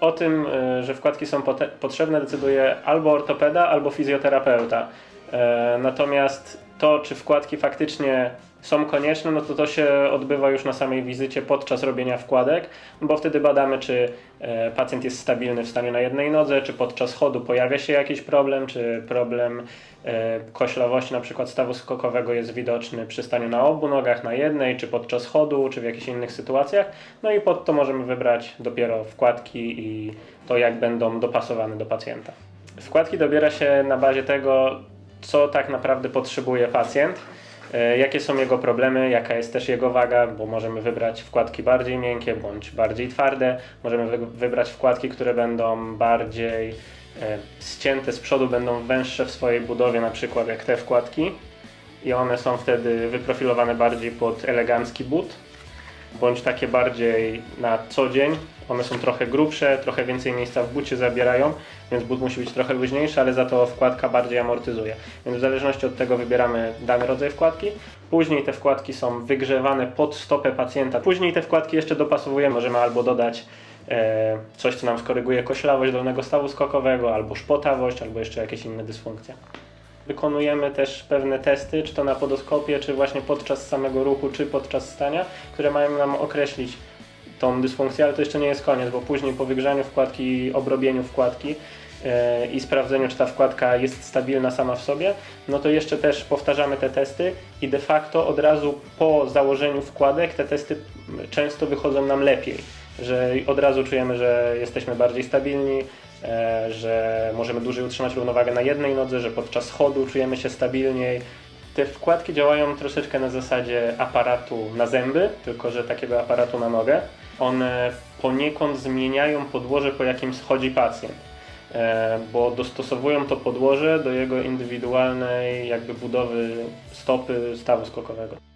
O tym, y, że wkładki są potrzebne, decyduje albo ortopeda, albo fizjoterapeuta. E, Natomiast to, czy wkładki faktycznie są konieczne, no to to się odbywa już na samej wizycie podczas robienia wkładek, bo wtedy badamy, czy e, pacjent jest stabilny w stanie na jednej nodze, czy podczas chodu pojawia się jakiś problem, czy problem e, koślawości, na przykład stawu skokowego jest widoczny przy staniu na obu nogach, na jednej, czy podczas chodu, czy w jakichś innych sytuacjach. No i pod to możemy wybrać dopiero wkładki i to, jak będą dopasowane do pacjenta. Wkładki dobiera się na bazie tego, co tak naprawdę potrzebuje pacjent, e, jakie są jego problemy, jaka jest też jego waga, bo możemy wybrać wkładki bardziej miękkie bądź bardziej twarde. Możemy wy- wybrać wkładki, które będą bardziej e, ścięte z przodu, będą węższe w swojej budowie, na przykład jak te wkładki. I one są wtedy wyprofilowane bardziej pod elegancki but, bądź takie bardziej na co dzień. One są trochę grubsze, trochę więcej miejsca w bucie zabierają, więc but musi być trochę luźniejszy, ale za to wkładka bardziej amortyzuje. Więc w zależności od tego wybieramy dany rodzaj wkładki. Później te wkładki są wygrzewane pod stopę pacjenta. Później te wkładki jeszcze dopasowujemy. Możemy albo dodać e, coś, co nam skoryguje koślawość dolnego stawu skokowego, albo szpotawość, albo jeszcze jakieś inne dysfunkcje. Wykonujemy też pewne testy, czy to na podoskopie, czy właśnie podczas samego ruchu, czy podczas stania, które mają nam określić tą dysfunkcję, ale to jeszcze nie jest koniec, bo później po wygrzaniu wkładki, obrobieniu wkładki e, i sprawdzeniu, czy ta wkładka jest stabilna sama w sobie, no to jeszcze też powtarzamy te testy i de facto od razu po założeniu wkładek te testy często wychodzą nam lepiej, że od razu czujemy, że jesteśmy bardziej stabilni, e, że możemy dłużej utrzymać równowagę na jednej nodze, że podczas chodu czujemy się stabilniej. Te wkładki działają troszeczkę na zasadzie aparatu na zęby, tylko że takiego aparatu na nogę. One poniekąd zmieniają podłoże, po jakim schodzi pacjent, e, bo dostosowują to podłoże do jego indywidualnej jakby budowy stopy stawu skokowego.